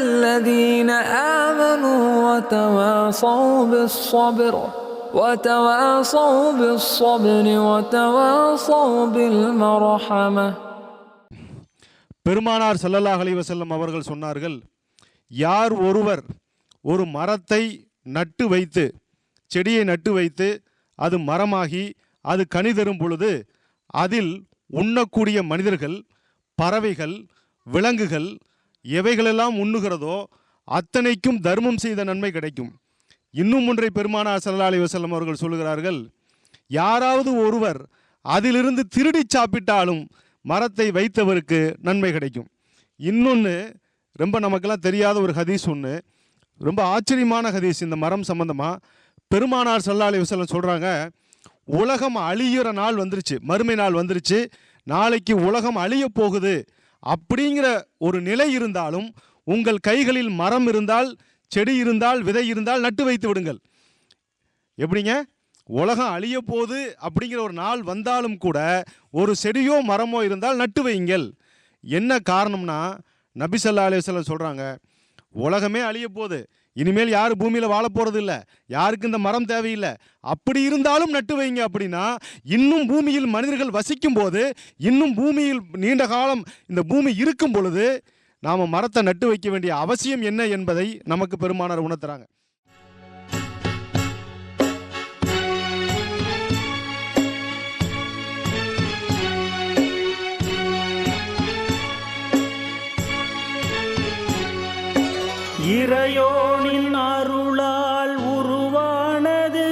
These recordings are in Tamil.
الذين آمنوا وتواصوا بالصبر وتواصوا بالصبر وتواصوا بالمرحمة பெருமானார் ஸல்லல்லாஹு அலைஹி வஸல்லம் அவர்கள் சொன்னார்கள் யார் ஒருவர் ஒரு மரத்தை நட்டு வைத்து செடியை நட்டு வைத்து அது மரமாகி அது கனி தரும் பொழுது அதில் உண்ணக்கூடிய மனிதர்கள் பறவைகள் விலங்குகள் எவைகளெல்லாம் உண்ணுகிறதோ அத்தனைக்கும் தர்மம் செய்த நன்மை கிடைக்கும். இன்னும் ஒன்றை பெருமானார் சல்லா அலி வசல்லம் அவர்கள் சொல்லுகிறார்கள் யாராவது ஒருவர் அதிலிருந்து திருடி சாப்பிட்டாலும் மரத்தை வைத்தவருக்கு நன்மை கிடைக்கும். இன்னொன்று ரொம்ப நமக்கெல்லாம் தெரியாத ஒரு ஹதீஸ் ஒன்று ரொம்ப ஆச்சரியமான ஹதீஸ் இந்த மரம் சம்பந்தமாக பெருமானார் சல்லா அலி வஸல்லம் சொல்கிறாங்க உலகம் அழியிற நாள் வந்துருச்சு மறுமை நாள் வந்துருச்சு. நாளைக்கு உலகம் அழிய போகுது. அப்படிங்கிற ஒரு நிலை இருந்தாலும் உங்கள் கைகளில் மரம் இருந்தால் செடி இருந்தால் விதை இருந்தால் நட்டு வைத்து விடுங்கள். எப்படிங்க? உலகம் அழிய போது அப்படிங்கிற ஒரு நாள் வந்தாலும் கூட ஒரு செடியோ மரமோ இருந்தால் நட்டு வையுங்கள். என்ன காரணம்னா நபிசல்லா ஸல்லல்லாஹு சொல்கிறாங்க உலகமே அழிய போகுது இனிமேல் யார் பூமியில் வாழ போகிறது இல்லை யாருக்கு இந்த மரம் தேவையில்லை. அப்படி இருந்தாலும் நட்டு வைங்க அப்படின்னா இன்னும் பூமியில் மனிதர்கள் வசிக்கும் போது இன்னும் பூமியில் நீண்ட காலம் இந்த பூமி இருக்கும் பொழுது நாம் மரத்தை நட்டு வைக்க வேண்டிய அவசியம் என்ன என்பதை நமக்கு பெருமானார் உணர்த்துறாங்க. இறையோனின் அருளால் உருவானது.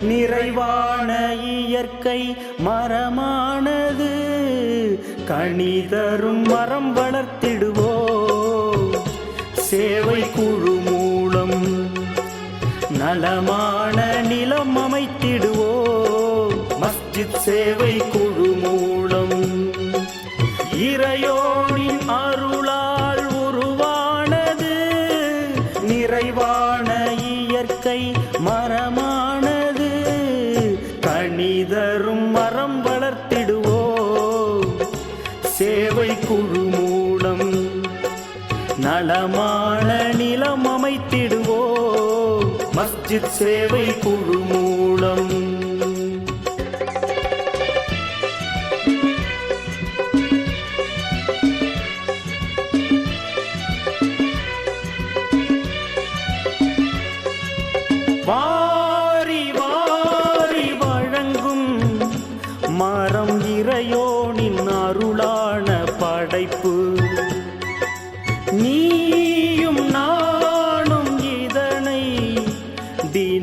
நிறைவான இயற்கை மரமானது. கனி தரும் மரம் வளர்த்திடுவோ. சேவை குழு மூலம் நலமான நிலம் அமைத்திடுவோ. மஸ்ஜித் சேவை குழு மூலம் இறையோ நலமான நிலம் அமைத்திடுவோ. மஸ்ஜித் சேவை குழு மூலம். வாரி வாரி வழங்கும் மரம் இறையோனி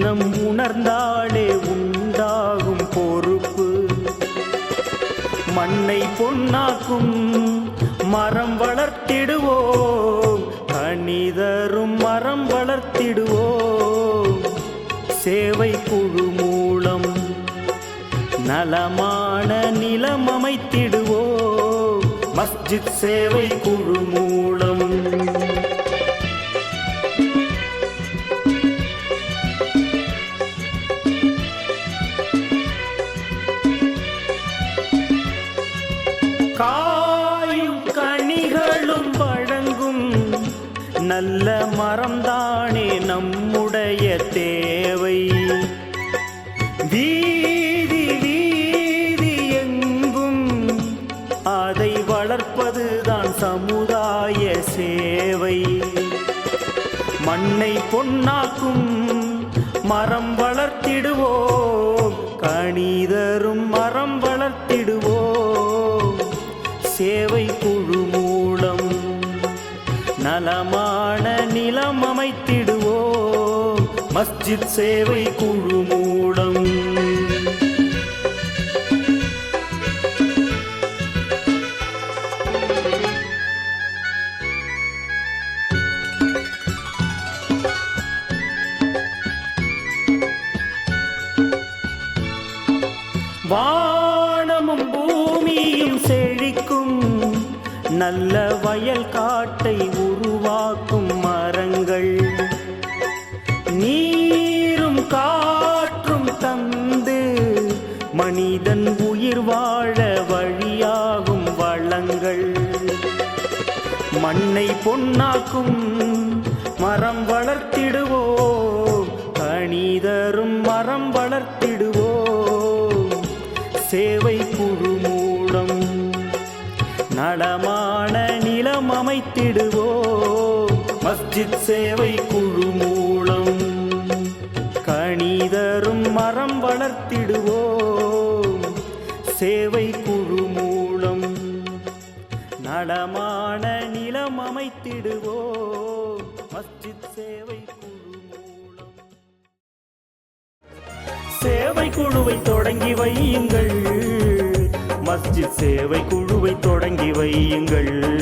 தினம் உணர்ந்தாலே உண்டாகும் பொறுப்பு. மண்ணை பொன்னாக்கும் மரம் வளர்த்திடுவோம். கணிதரும் மரம் வளர்த்திடுவோம். சேவை குழு மூலம் நலமான நிலம் அமைத்திடுவோம். மஸ்ஜித் சேவை குழு மூலம் நல்ல மரம்தானே நம்முடைய தேவை. வீதி வீதி எங்கும் அதை வளர்ப்பதுதான் சமுதாய சேவை. மண்ணை பொன்னாக்கும் மரம் வளர்த்திடுவோம். கணிதரும் மரம் வளர்த்திடுவோம். சேவை குழு மூலம் நலமா மஸ்ஜித் சேவை குழு மூடம் வானமும் பூமியும் செழிக்கும். நல்ல வயல் காட்டை உருவாக்கும் மரங்கள். நீரும் காற்றும் தந்து மனிதன் உயிர் வாழ வழியாகும் வளங்கள். மண்ணை பொன்னாக்கும் மரம் வளர்த்திடுவோம். கணிதரும் மரம் வளர்த்திடுவோம். சேவை குழு மூலம் நடமான நிலம் அமைத்திடுவோம். மஸ்ஜித் சேவை குழு மூலம் இதரும் மரம் வளர்த்திடுவோம். சேவை குழு மூலம் நடமான நிலம் அமைத்திடுவோம். மஸ்ஜித் சேவை குழு மூலம். சேவை குழுவை தொடங்கி வையுங்கள். மஸ்ஜித் சேவை குழுவை தொடங்கி வையுங்கள்.